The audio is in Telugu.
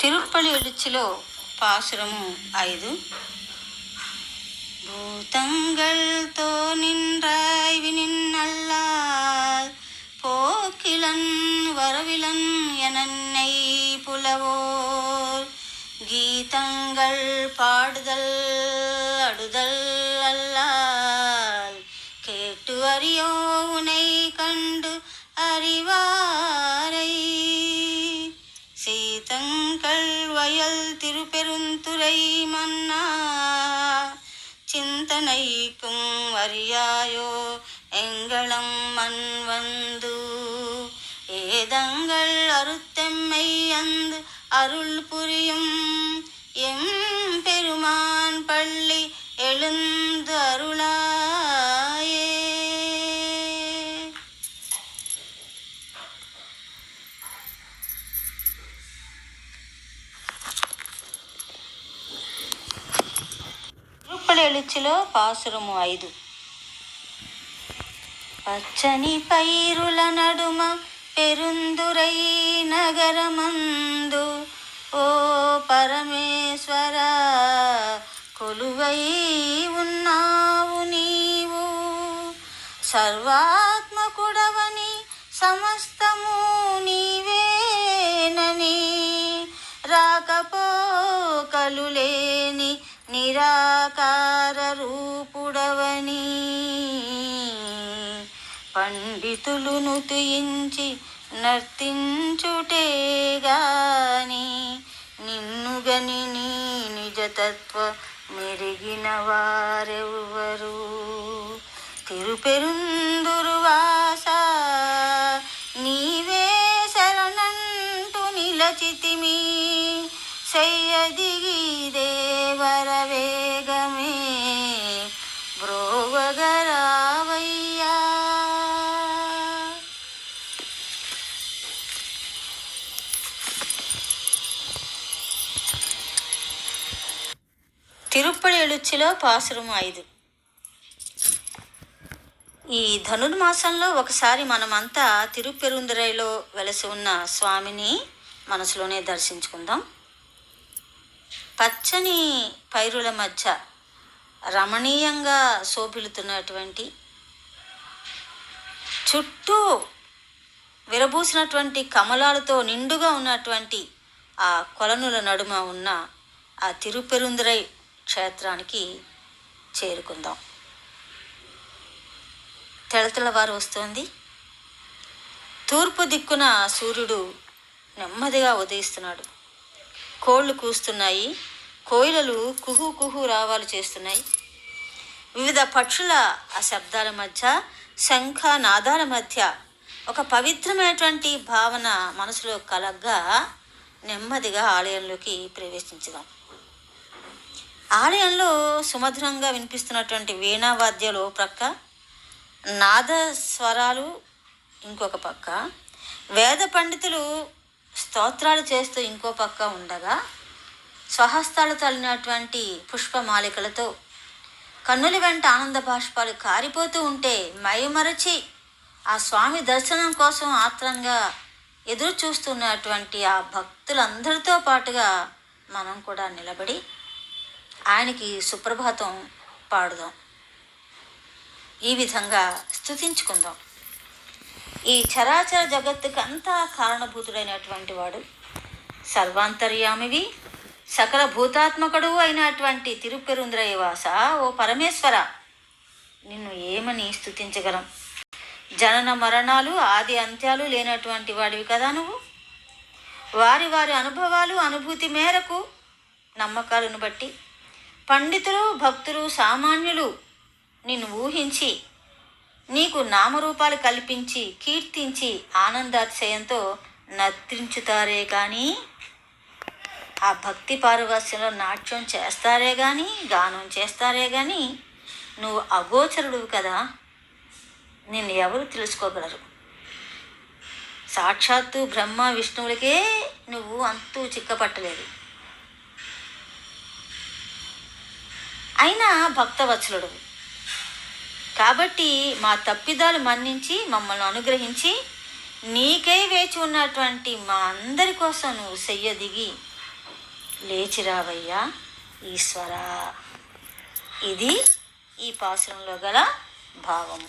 తిరుప్పలి ఎలుచులో పాసురము ఐదు பூதங்கள்தோ நின்றாய் வினின்னல்லால் போக்கிலன் வரவிலன் என்னை புலவோர். கீதங்கள் பாடுதல் அடுதல் அல்லால் கேட்டு அறியோ உனை கண்டு அனைக்கும் அறியாயோ? எங்களம் மண் வந்து ஏதங்கள் அறுத்தெம்மை அந்த அருள் புரியும் తిరుప్పలి పాసురము ఐదు. పచ్చని పైరుల నడుమ పెరుందురై నగరమందు. ఓ పరమేశ్వర కొలువై ఉన్నావు నీవు. సర్వాత్మకుడవని సమస్తము నీవేనని. రాకపోకలు లేని నిరాక రూపుడవని పండితులును తుయించి నర్తించుటే గాని నిన్నుగని నీ నిజతత్వ మెరిగిన వారెవ్వరు. తిరుపెరుందురు తిరుప్పడి ఎలుచ్చిలో పాసురము ఐదు. ఈ ధనుర్మాసంలో ఒకసారి మనమంతా తిరుపెరుందరైలో వెలసి ఉన్న స్వామిని మనసులోనే దర్శించుకుందాం. పచ్చని పైరుల మధ్య రమణీయంగా శోభిలుతున్నటువంటి చుట్టూ విరబూసినటువంటి కమలాలతో నిండుగా ఉన్నటువంటి ఆ కొలనుల నడుమ ఉన్న ఆ తిరుపెరుందరై క్షేత్రానికి చేరుకుందాం. తెలతెలవారు వస్తోంది. తూర్పు దిక్కున సూర్యుడు నెమ్మదిగా ఉదయిస్తున్నాడు. కోళ్ళు కూస్తున్నాయి. కోయిలలు కుహు కుహు రావాలు చేస్తున్నాయి. వివిధ పక్షుల ఆ శబ్దాల మధ్య శంఖ నాదాల మధ్య ఒక పవిత్రమైనటువంటి భావన మనసులో కలగ్గా నెమ్మదిగా ఆలయంలోకి ప్రవేశించదాం. ఆలయంలో సుమధురంగా వినిపిస్తున్నటువంటి వీణావాద్యాలు ఓ ప్రక్క నాద స్వరాలు ఇంకొక పక్క వేద పండితులు స్తోత్రాలు చేస్తూ ఇంకో పక్క ఉండగా స్వహస్తాలు తల్లినటువంటి పుష్పమాలికలతో కన్నుల వెంట ఆనంద బాష్పాలు కారిపోతూ ఉంటే మైమరచి ఆ స్వామి దర్శనం కోసం ఆత్రంగా ఎదురు చూస్తున్నటువంటి ఆ భక్తులందరితో పాటుగా మనం కూడా నిలబడి ఆయనకి సుప్రభాతం పాడుదాం. ఈ విధంగా స్థుతించుకుందాం ఈ చరాచర జగత్తుకంతా కారణభూతుడైనటువంటి వాడు సర్వాంతర్యామివి సకల భూతాత్మకుడు అయినటువంటి తిరుపెరుంద్రయవాస ఓ పరమేశ్వర నిన్ను ఏమని స్థుతించగలం జనన మరణాలు ఆది అంత్యాలు లేనటువంటి వాడివి కదా నువ్వు? వారి వారి అనుభవాలు అనుభూతి మేరకు నమ్మకాలను బట్టి పండితులు భక్తులు సామాన్యులు నిన్ను ఊహించి నీకు నామరూపాలు కల్పించి కీర్తించి ఆనందాతిశయంతో నర్తించుతారే కానీ ఆ భక్తి పారవస్యంలో నాట్యం చేస్తారే కానీ గానం చేస్తారే కానీ నువ్వు అగోచరుడు కదా నిన్ను ఎవరు తెలుసుకోగలరు? సాక్షాత్తు బ్రహ్మ విష్ణువులకే నువ్వు అంతూ చిక్కపట్టలేదు. అయినా భక్తవత్సలుడు. కాబట్టి మా తప్పిదాలు మన్నించి మమ్మల్ని అనుగ్రహించి నీకై వేచి ఉన్నటువంటి మా అందరి కోసం నువ్వు సెయ్య దిగి లేచిరావయ్యా ఈశ్వర. ఇది ఈ పాసురంలో గల భావము.